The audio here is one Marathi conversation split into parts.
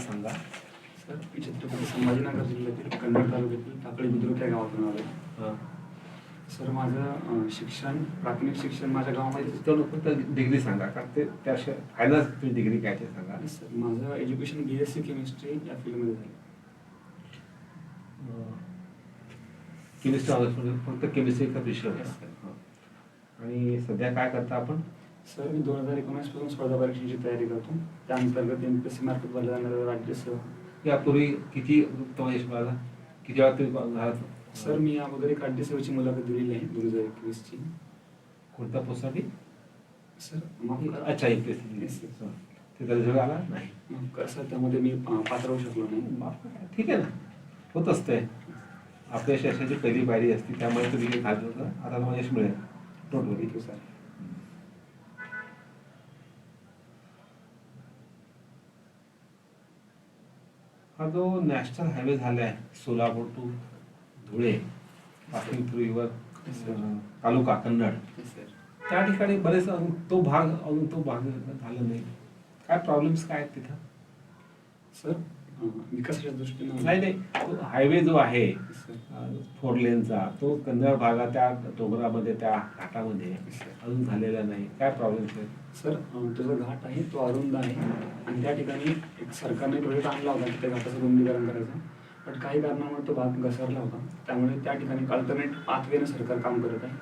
सांगा. सर मी छत्रपती संभाजीनगर जिल्ह्यातील कन्नड तालुक्यातील टाकळी बुद्रुक या गावातून आलो हां. सर माझं शिक्षण प्राथमिक शिक्षण माझ्या गावामध्ये तिथं फक्त डिग्री सांगा कारण ते त्याशिवाय फायनल तुझी डिग्री काय ते सांगा. सर माझं education B S C chemistry या फील्डमध्ये झालं केमिस्ट्री फक्त विषय Yes, sir. हां. आणि सध्या काय करता आपण? सर मी दोन हजार एकोणीसपासून स्पर्धा परीक्षेची तयारी करतो. त्या अंतर्गत एम पी एस सी मार्फत भरल्या जाणाऱ्या राज्यसेवा यापूर्वी किती तुम्हाला यश मिळाला? किती वेळा तुम्ही झाला सर मी या अगोदर एक राज्यसेवेची मुलाखत दिलेली आहे दोन हजार एकवीसची. कोणत्या पोस्टसाठी सर माफ करा. अच्छा एक Yes, sir. त्याचा रिझल्ट आला? नाही. माफ करा सर त्यामध्ये मी अं, पात्र होऊ शकलो नाही. माफ करा. ठीक आहे ना. होत असतंय. आपल्या यशाची पहिली पायरी असते त्यामुळे तुम्ही खाल्लं होतं आता तुम्हाला यश मिळेल. वरी थँक्यू सर हा जो नॅशनल हायवे झाला आहे Solapur to Dhule passing through your taluka Kannad sir त्या ठिकाणी बरेच तो भाग अजून तो भाग झाला नाही. काय प्रॉब्लेम्स काय आहेत तिथं? सर विकासाच्या दृष्टीने. नाही हायवे जो आहे फोर लेनचा तो कन्नड भागात त्या डोंगरामध्ये त्या घाटामध्ये अजून झालेला नाही. काय प्रॉब्लेम्स आहेत सर तो जो घाट आहे तो अरुंद आहे. आणि त्या ठिकाणी एक सरकारने प्रोजेक्ट आणला होता की त्या घाटाचं रुंदीकरण करायचं. पण काही कारणामुळे तो भाग घसरला होता. त्यामुळे त्या ठिकाणी अल्टरनेट पाथवेनं सरकार काम करत आहे.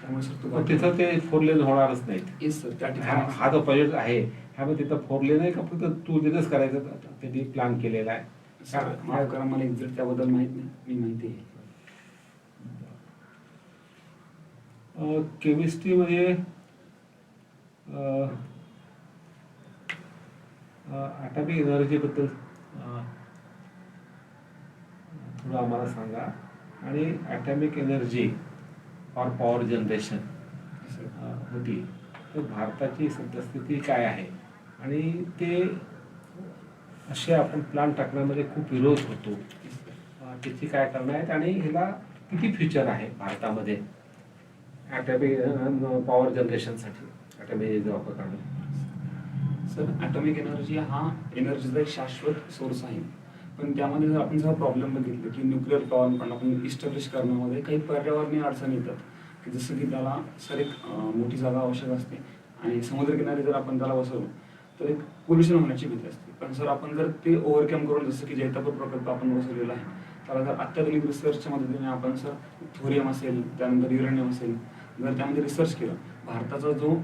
त्यामुळे सर पण तिथं ते फोर लेन होणारच नाहीत. येस सर त्या हा ठिकाणी हा जो प्रोजेक्ट आहे ह्यामध्ये तिथं फोर लेन आहे का फक्त टू लेनच करायचं? त्यांनी प्लॅन केलेला आहे. सर माफ करा मला एक्झॅक्ट त्याबद्दल माहीत नाही. मी माहिती आहे. केमिस्ट्रीमध्ये ॲटॉमिक एनर्जीबद्दल थोडं आम्हाला सांगा. आणि atomic energy for power generation होती. तर भारताची सद्यस्थिती काय आहे? आणि ते असे आपण प्लान टाकण्यामध्ये खूप विरोध होतो. त्याची काय कारणं आहेत? आणि ह्याला किती फ्युचर आहे भारतामध्ये? ॲटॉमिक पॉवर जनरेशनसाठी ॲटॉमिक वापर करणं सर ॲटॉमिक एनर्जी हा एनर्जीचा एक शाश्वत सोर्स आहे. पण त्यामध्ये जर आपण जर प्रॉब्लेम बघितलं की न्यूक्लिअर पॉवर पण आपण इस्टॅब्लिश करण्यामध्ये काही पर्यावरणीय अडचणी येतात. की जसं की त्याला सर एक मोठी जागा आवश्यक असते आणि समुद्रकिनारी जर आपण त्याला बसवलं तर एक पोल्युशन होण्याची भीती असते. पण सर आपण जर ते ओव्हरकम करून जसं की जैतापूर प्रकल्प आपण बसवलेला आहे त्याला जर अत्याधुनिक रिसर्चच्या मदतीने आपण सर थोरियम असेल त्यानंतर युरेनियम असेल जर त्यामध्ये रिसर्च केलं भारताचा जो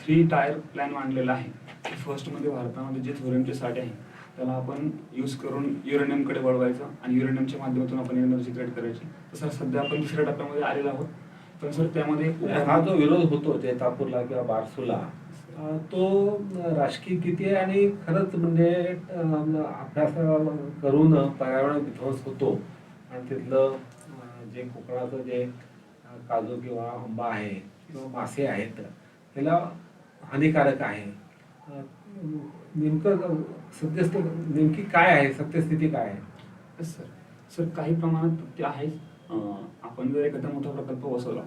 थ्री टायर प्लॅन मांडलेला आहे फर्स्टमध्ये भारतामध्ये जे थोरियमचे साठे आहे त्याला आपण यूज करून युरेनियमकडे वळवायचं आणि युरेनियमच्या माध्यमातून आपण एनर्जी क्रिएट करायची. तर सर सध्या आपण दुसऱ्या टप्प्यामध्ये आलेलो आहोत. पण सर त्यामध्ये हा जो विरोध होतो जैतापूरला किंवा बारसूला तो राजकीय किती आहे आणि खरंच म्हणजे अभ्यास करून पर्यावरण विध्वंस होतो. आणि तिथलं जे कोकणाचं जे काजू किंवा आंबा आहे किंवा मासे आहेत त्याला हानिकारक आहे. नेमकं सद्यस्थ नेमकी काय आहे? सत्यस्थिती काय आहे? सर सर काही प्रमाणात ते आहेच आपण जर एखादा मोठा प्रकल्प बसवला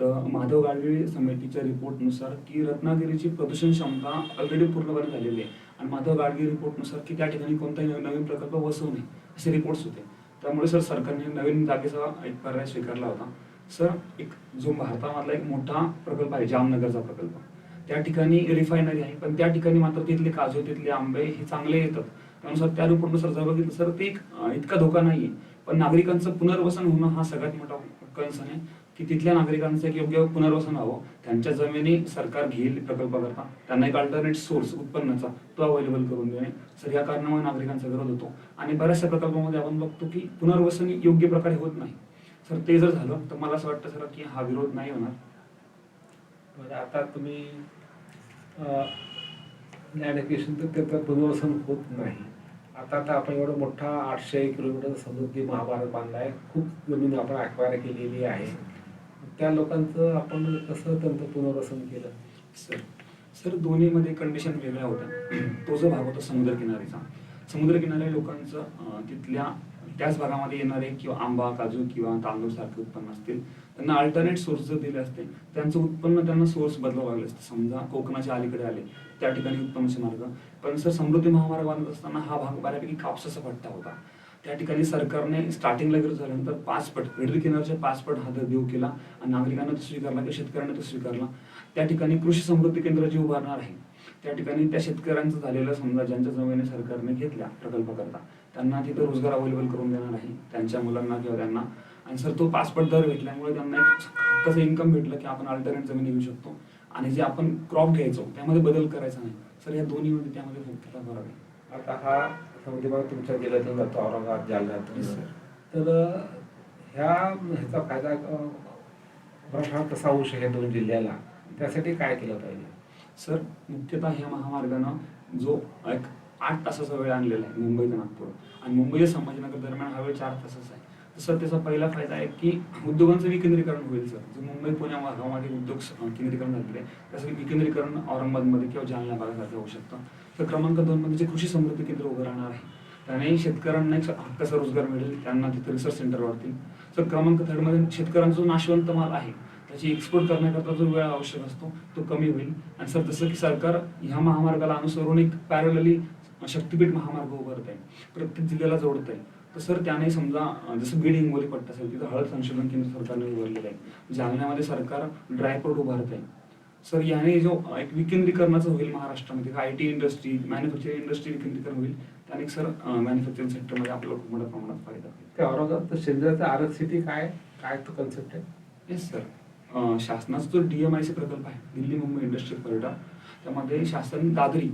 तर माधव गाडगीळ समितीच्या रिपोर्टनुसार की रत्नागिरीची प्रदूषण क्षमता ऑलरेडी पूर्णपणे झालेली आहे. आणि माधव गाडगे रिपोर्टनुसार की त्या ठिकाणी कोणताही नवीन प्रकल्प बसवू नये असे रिपोर्ट्स होते. त्यामुळे सर सरकारने नवीन जागेचा एक पर्याय स्वीकारला होता. सर एक जो भारतामधला एक मोठा प्रकल्प आहे जामनगरचा प्रकल्प. त्या ठिकाणी रिफायनरी आहे. पण त्या ठिकाणी मात्र तिथले काजू तिथले आंबे हे चांगले येतात. त्यानुसार त्या रूपानुसार जर बघितलं सर ते एक इतका धोका नाही पण नागरिकांचं पुनर्वसन होणं हा सगळ्यात मोठा कन्सर्न आहे. की तिथल्या नागरिकांचं एक योग्य पुनर्वसन व्हावं त्यांच्या जमिनी सरकार घेईल प्रकल्प करता त्यांना एक अल्टरनेट सोर्स उत्पन्नाचा तो अवेलेबल करून देणे. सर या कारणामुळे नागरिकांचा विरोध होतो. आणि बऱ्याचशा प्रकल्पामध्ये आपण बघतो की पुनर्वसन योग्य प्रकारे होत नाही. सर ते जर झालं तर मला असं वाटतं सर की हा विरोध नाही होणार. म्हणजे आता तुम्ही लँड तर त्याचं पुनर्वसन होत नाही. आता आता आपण एवढं मोठा आठशे किलोमीटर समृद्धी महाभारत आहे खूप जमीन आपण अक्वायर केलेली आहे. त्या लोकांचं आपण कसं त्यांचं पुनर्वसन केलं? सर सर दोन्हीमध्ये कंडिशन वेगळ्या होत्या. तो जो भाग होता समुद्रकिनारीचा. समुद्रकिनारी लोकांचं तिथल्या त्याच भागामध्ये येणारे किंवा आंबा काजू किंवा तांदूळ सारखे उत्पन्न असतील. त्यांना अल्टरनेट सोर्स जर दिले असते त्यांचं उत्पन्न त्यांना सोर्स बदलावं लागले असते. समजा कोकणाच्या अलीकडे आले त्या ठिकाणी उत्पन्नाचे मार्ग. पण सर समृद्धी महामार्ग बांधत असताना हा भाग बऱ्यापैकी कापसाचा पट्टा होता. त्या ठिकाणी सरकारने स्टार्टिंगला गिर झाल्यानंतर पाच पट वेडरी किनारच्या पाच पट हा दर देऊ केला आणि नागरिकांना तो स्वीकारला किंवा शेतकऱ्यांना तो स्वीकारला. त्या ठिकाणी कृषी समृद्धी केंद्र जे उभारणार आहे त्या ठिकाणी त्या शेतकऱ्यांचं झालेलं समजा ज्यांच्या जमिनी सरकारने घेतल्या प्रकल्पाकरता त्यांना तिथं रोजगार अवेलेबल करून देणार आहे त्यांच्या मुलांना किंवा त्यांना. आणि सर तो पासपोर्ट दर भेटल्यामुळे त्यांना एक हक्काचं इन्कम भेटलं की आपण अल्टरनेट जमिनी घेऊ शकतो. आणि जे आपण क्रॉप घ्यायचो त्यामध्ये बदल करायचा नाही. सर या दोन्हीमध्ये त्यामध्ये फरक आहे. आता हा भाग तुमच्या जिल्ह्यातून जातो औरंगाबाद Yes, sir. तर ह्या ह्याचा फायदा मराठवाडा कसा होऊ शकेल दोन जिल्ह्याला. त्यासाठी काय केलं पाहिजे? सर मुख्यतः ह्या महामार्गानं जो एक आठ तासाचा वेळ आणलेला आहे मुंबई ते नागपूर आणि मुंबई ते संभाजीनगर दरम्यान हा वेळ चार तासाचा आहे. तसं सर त्याचा पहिला फायदा आहे की उद्योगांचं विकेंद्रीकरण होईल सर. जो मुंबई पुण्या भागामध्ये उद्योग केंद्रीकरण झालेले आहे त्याचं विकेंद्रीकरण औरंगाबादमध्ये किंवा जालना भागासारखं होऊ शकतं. तर क्रमांक दोनमध्ये जे कृषी समृद्धी केंद्र उभं राहणार आहे त्याने शेतकऱ्यांना एक हक्काचा रोजगार मिळेल त्यांना तिथे रिसर्च सेंटर वाढतील. तर क्रमांक थर्डमध्ये शेतकऱ्यांचा जो नाशवंत माल आहे त्याची एक्सपोर्ट करण्याकरता जो वेळ आवश्यक असतो तो कमी होईल. आणि सर जसं की सरकार ह्या महामार्गाला अनुसरून एक पॅरलली शक्तीपीठ महामार्ग उभारत आहे. प्रत्येक जिल्ह्याला जोडत आहे तर सर त्याने समजा जसं बीड हिंगोली पट्टा असेल तिथं हळद संशोधन केंद्र सरकारने उभारलेलं आहे. जालन्यामध्ये सरकार ड्रायपोर्ट उभारत आहे सर याने जो एक विकेंद्रीकरणाचं होईल महाराष्ट्रामध्ये I T industry manufacturing industry विकेंद्रीकरण होईल त्याने सर मॅन्युफॅक्चरिंग सेक्टरमध्ये आपल्याला खूप मोठ्या प्रमाणात फायदा होईल. त्या औरंगाबाद शेंद्राचा आर सिटी काय काय तो कन्सेप्ट आहे? येस सर शासनाचा जो डी एम आय सी प्रकल्प आहे दिल्ली मुंबई इंडस्ट्रियल कॉरिडॉर त्यामध्ये शासन दादरी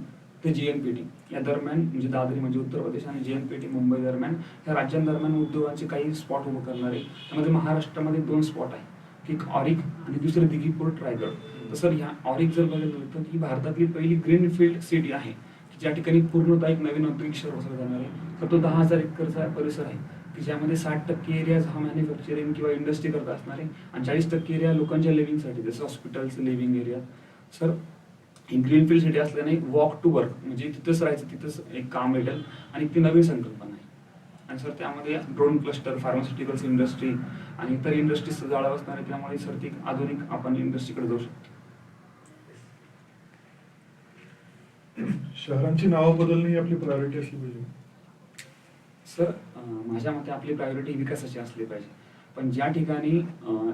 ते जी एन पी टी या दरम्यान म्हणजे दादरी म्हणजे उत्तर प्रदेश आणि J N P T Mumbai दरम्यान या राज्यांदरम्यान उद्योगांचे काही स्पॉट उभं करणार आहे त्यामध्ये महाराष्ट्रामध्ये दोन स्पॉट आहे एक ऑरिक आणि दुसरे दिघी पोर्ट रायगड तर सर ह्या ऑरिक जर बघितलं तर ही भारतातली पहिली ग्रीनफील्ड सिटी आहे ज्या ठिकाणी पूर्णतः एक नवीन औद्योगिक शहर वसवलं जाणार. आहे तर तो दहा हजार एकरचा परिसर आहे की ज्यामध्ये साठ टक्के एरिया हा मॅन्युफॅक्चरिंग किंवा इंडस्ट्री करता असणार आहे आणि चाळीस टक्के एरिया लोकांच्या लिव्हिंगसाठी जसं हॉस्पिटल्स लिव्हिंग एरिया सर ही ग्रीनफील्ड सिटी असल्याने वॉक टू वर्क म्हणजे तिथंच राहायचं तिथंच एक काम भेटेल आणि ती नवीन संकल्पना आहे. आणि सर त्यामध्ये ड्रोन क्लस्टर फार्मास्युटिकल्स इंडस्ट्री आणि इतर इंडस्ट्रीज जाळा बसणार आहे त्यामुळे सर ती एक आधुनिक आपण इंडस्ट्रीकडे जाऊ शकतो. शहरांची नावं बदलणे ही आपली प्रायोरिटी असली पाहिजे. सर माझ्या मते आपली प्रायोरिटी विकासाची असली पाहिजे. पण ज्या ठिकाणी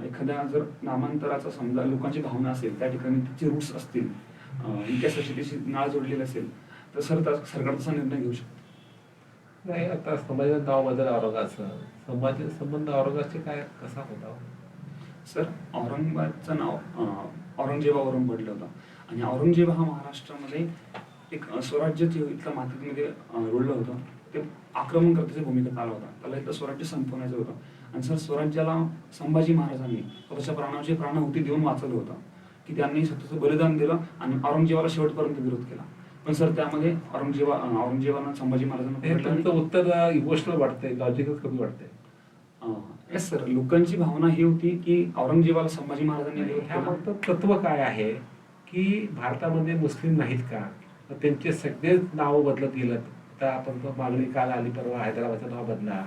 एखाद्या जर नामांतराचा समजा लोकांची भावना असेल त्या ठिकाणी तिचे रूट्स असतील त्याची नाळ जोडलेली असेल तर सर सरकार तसा निर्णय घेऊ शकतो. नाही आता संभाजी नाव बदल औरंगाबादचं संभाजी संबंध औरंगाबादचे काय कसा होता? सर औरंगाबादचं नाव औरंगजेबावरून पडलं होतं. आणि औरंगजेब हा महाराष्ट्रामध्ये एक स्वराज्य जे इथल्या मातीमध्ये रुळलं होतं ते आक्रमणकर्त्याची भूमिका आला होता. त्याला इथलं स्वराज्य संपवण्याचं होतं. आणि सर स्वराज्याला संभाजी महाराजांनी स्वतःच्या प्राणाची प्राणाहुती देऊन वाचवलं होतं की त्यांनी स्वतःचं बलिदान दिलं आणि औरंगजेबाला शेवटपर्यंत विरोध केला. पण सर त्यामध्ये औरंगजेबा औरंगजेबानं संभाजी महाराजांना उत्तर इमोशनल वाटतंय लॉजिकल कमी वाटतंय. येस सर लोकांची भावना ही होती की औरंगजेबाला संभाजी महाराजांनी तत्व काय आहे की भारतामध्ये मुस्लिम नाहीत का? तर त्यांचे सगळेच नाव बदलत गेलं. आता आपण मागणी काल आली परवा हैदराबादचं नाव बदला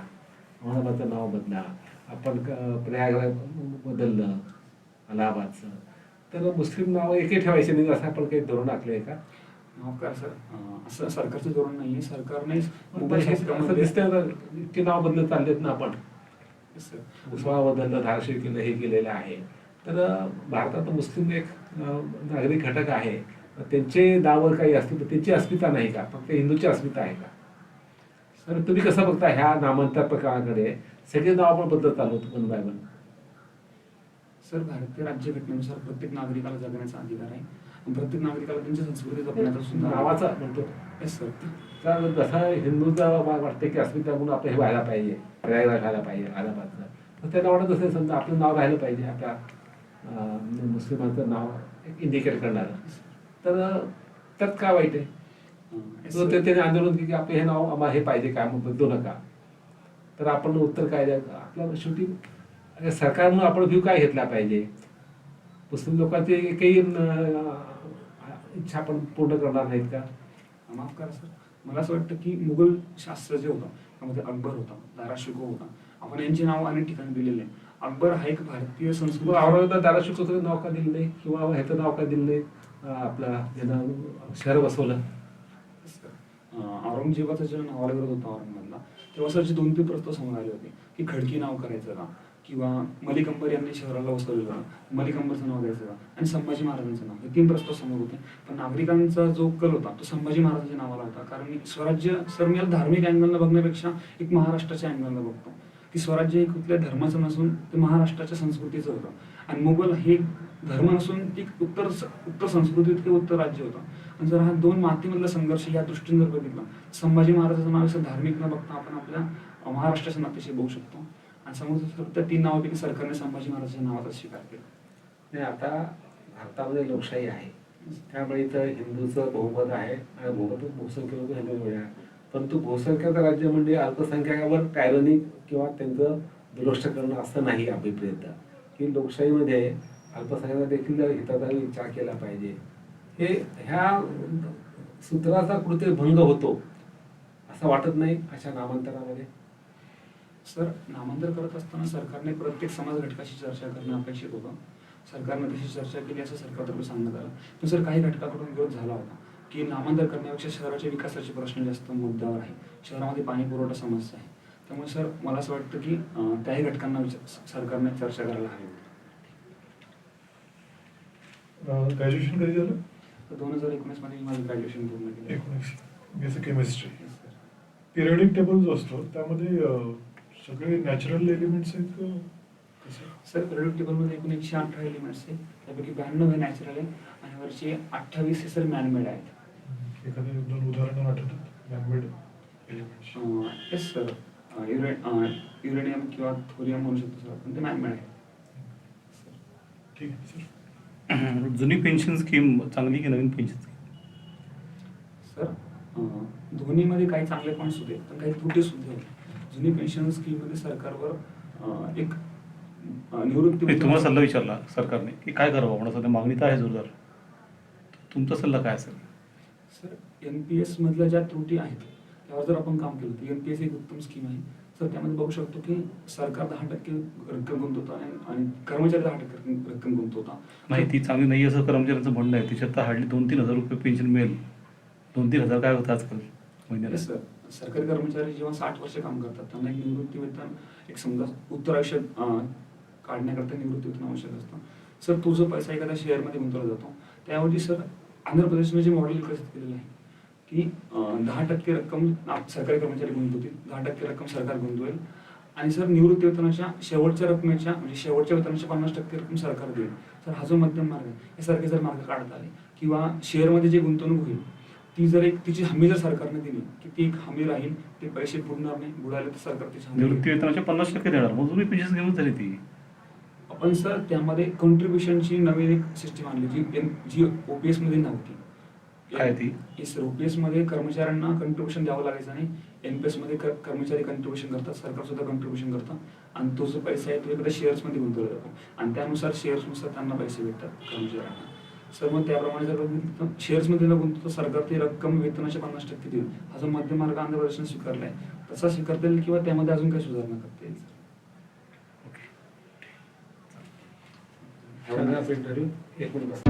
औरंगाबादचं नाव बदला. आपण प्रयागराज बदललं अलाहाबादचं. तर मुस्लिम नाव एकही ठेवायचे नाही असं आपण काही धोरण आखलंय का? हो का सर असं सरकारचं धोरण नाहीये. सरकारने पण मुघल हे असं शासनामध्ये- दिसतंय ना, इतके नाव बदलत चाललेत ना आपण. उस्मा बदललं धाराशिव केलं हे केलेलं आहे. तर भारतात मुस्लिम एक नागरिक घटक आहे. त्यांचे नावं काही असतील तर त्यांची अस्मिता नाही का? फक्त हिंदूची अस्मिता आहे का? तर तुम्ही कसं बघता ह्या नामांतर प्रकाराकडे? सगळे नाव आपण बदलत चालू वन बाय वन सर भारतीय राज्यघटनेनुसार प्रत्येक नागरिकाला जगण्याचा अधिकार आहे. आणि प्रत्येक नागरिकाला त्यांची संस्कृती जपण्याचा सुद्धा नावाचा म्हणतो. येस सर तर जसं हिंदूचा वा- वाटते की अस्मिता म्हणून आपलं हे व्हायला पाहिजे प्रयागराज व्हायला पाहिजे अलाहाबादचं तर त्यांना वाटत असेल समजा आपलं नाव राहिलं पाहिजे आपल्या मुस्लिमांचं नाव इंडिकेट करणारं. तर त्यात काय वाईट आहे? त्याने आंदोलन केलं की आपलं हे नाव आम्हाला हे पाहिजे काय मग बदलू नका. तर आपण उत्तर काय द्यायचं? आपल्याला शेवटी अरे सरकारनं आपण व्ह्यू काय घेतला पाहिजे? मुस्लिम लोकांची काही इच्छा आपण पूर्ण करणार नाहीत का? माफ करा सर. मला असं वाटतं की मुघल शास्त्र जे होतं त्यामध्ये अकबर होता दारा शिको होता. आपण यांची नाव अनेक ठिकाणी दिलेले आहे अकबर हा एक भारतीय संस्कृती. औरंगाबाद शिकवतो नाव का दिलं नाही? किंवा ह्याचं नाव का दिलं नाही? आपला ज्यानं शहर बसवलं. औरंगजेबाचा जेव्हा नावाला होता औरंगाबादला तेव्हा सरचे दोन तीन प्रस्ताव समोर आले होते की खडकी नाव करायचं का? किंवा मलिक अंबर यांनी शहराला वसवलं का मलिक अंबरचं नाव द्यायचं का आणि संभाजी महाराजांचं नाव हे तीन प्रस्ताव समोर होते. पण नागरिकांचा जो कल होता तो संभाजी महाराजांच्या नावाला होता. कारण स्वराज्य सर मी याला धार्मिक अँगलनं बघण्यापेक्षा एक महाराष्ट्राच्या अँगलनं बघतो. की स्वराज्य हे कुठल्या धर्माचं नसून ते महाराष्ट्राच्या संस्कृतीचं होतं. आणि मुघल हे धर्म नसून ती उत्तर उत्तर संस्कृती इतके उत्तर राज्य होतं. आणि जर हा दोन मातीमधला संघर्ष या दृष्टीने जर बघितला संभाजी महाराजांचं नाव असं धार्मिक न बघता आपण आपल्या महाराष्ट्राच्या नात्याशी बघू शकतो. आणि समोर त्या तीन नावापैकी सरकारने संभाजी महाराजांच्या नावाचा स्वीकार केला. नाही आता भारतामध्ये लोकशाही आहे. त्यामुळे इथं हिंदूचं बहुमत आहे. आणि बहुमत बहुसंख्य लोक हिंदू आहे परंतु बहुसंख्याचं राज्य म्हणजे अल्पसंख्याकावर टायरनी किंवा त्यांचं दुरुस्त करणं असं नाही अभिप्रेत. की लोकशाहीमध्ये अल्पसंख्याक देखील हिताचा विचार केला पाहिजे. हे ह्या सूत्राचा कृत्य भंग होतो. असं वाटत नाही अशा नामांतरामध्ये. सर नामांतर करत असताना सरकारने प्रत्येक समाज घटकाशी चर्चा करणं अपेक्षित होतं. सरकारने तशी चर्चा केली असं सरकारतर्फे सांगण्यात आलं. पण सर काही घटकाकडून विरोध झाला होता की नामांतर करण्यापेक्षा शहराच्या विकासाचे प्रश्न जास्त मुद्द्यावर आहे शहरामध्ये पाणी पुरवठा समस्या आहे. त्यामुळे सर मला असं वाटतं की त्याही घटकांना सरकारने चर्चा करायला हवी होती. ग्रॅज्युएशन कधी झालं? दोन हजार एकोणीसमध्ये मी माझं ग्रॅज्युएशन पूर्ण केलं. एकोणीस. Basic chemistry. पिरियडिक टेबल जो असतो त्यामध्ये सगळे नॅचरल एलिमेंट्स आहेत का? कसं? सर प्रोडक्ट टेबलमध्ये एकूण एकशे अठरा एलिमेंट्स आहेत. त्यापैकी ब्याण्णव हे नॅचरल आहे आणि वरचे अठ्ठावीस हे सर मॅनमेड आहेत. एखादे दोन उदाहरणं आठवतात? Manmade elements yes sir uranium किंवा थोरियम म्हणू शकतो सर पण ते मॅनमेड आहे ठीक आहे सर जुनी पेन्शन स्कीम चांगली की नवीन पेन्शन स्कीम सर अं, दोन्हीमध्ये काही चांगले पॉईंट्स होते पण काही त्रुटी सुद्धा होते जुनी पेन्शन स्कीममध्ये सरकारवर एक निवृत्ती मी तुम्हाला सल्ला विचारला सरकारने की काय करावं? म्हणून सध्या मागणी तर आहे जोरदार. तुमचा सल्ला काय असेल? सर एन पी एस मधल्या ज्या त्रुटी आहेत त्यावर जर आपण काम केलं तर एन पी एस एक उत्तम स्कीम आहे. सर त्यामध्ये बघू शकतो की सरकार दहा टक्के रक्कम गुंतवतं आणि कर्मचारी दहा टक्के रक्कम- गुंतवता नाही ती चांगली नाही असं कर्मचाऱ्यांचं म्हणणं आहे. तिच्यात तर हार्डली दोन तीन हजार रुपये पेन्शन मिळेल. दोन तीन हजार काय होतं आजकाल? महिन्याला सर सरकारी कर्मचारी जेव्हा साठ वर्ष काम करतात त्यांना एक निवृत्ती वेतन एक समजा उत्तर आयुष्य काढण्याकरता निवृत्ती वेतन आवश्यक असतं. सर तो जो पैसा एखाद्या शेअरमध्ये गुंतवला जातो त्याऐवजी सर आंध्र प्रदेशने जे मॉडेल विकसित केलेलं आहे की दहा टक्के रक्कम सरकारी कर्मचारी गुंतवतील दहा टक्के रक्कम सरकार गुंतवेल आणि सर निवृत्ती वेतनाच्या शेवटच्या रकमेच्या म्हणजे शेवटच्या वेतनाच्या पन्नास टक्के रक्कम सरकार देईल. सर हा जो मध्यम मार्ग आहे हे सारखे जर मार्ग काढता आले किंवा शेअरमध्ये जे गुंतवणूक होईल ती जर एक तिची हमी जर सरकारने दिली की ती एक हमी राहील ते पैसे बुडणार नाही बुडाले तर सरकार तिची निवृत्ती देईल. वेतनाचे पन्नास टक्के देणार. जुनी पेन्शन स्कीमच झाली ती. आपण सर त्यामध्ये कॉन्ट्रीब्युशनची नवीन एक सिस्टीम आणली जी एन- जी ओपीएसमध्ये नव्हती. काय ती? सर ओपीएसमध्ये कर्मचाऱ्यांना कॉन्ट्रीब्युशन द्यावं लागायचं नाही. एनपीएसमध्ये कर- कर्मचारी कॉन्ट्रीब्युशन करतात सरकार सुद्धा कॉन्ट्रीब्युशन करतं. आणि तो जो पैसा आहे तो एखाद्या शेअर्समध्ये गुंतवला जातो आणि त्यानुसार शेअर्सनुसार त्यांना पैसे भेटतात कर्मचाऱ्यांना. सर मग त्याप्रमाणे जर शेअर्समध्ये न गुंतवता सरकार ती रक्कम वेतनाच्या पन्नास टक्के देईल हा जो मध्य मार्ग आंध्र प्रदेशने स्वीकारलाय. तसा स्वीकारता येईल किंवा त्यामध्ये अजून काही सुधारणा करता येईल ओके. इंटरव्ह्यू एक मिनिट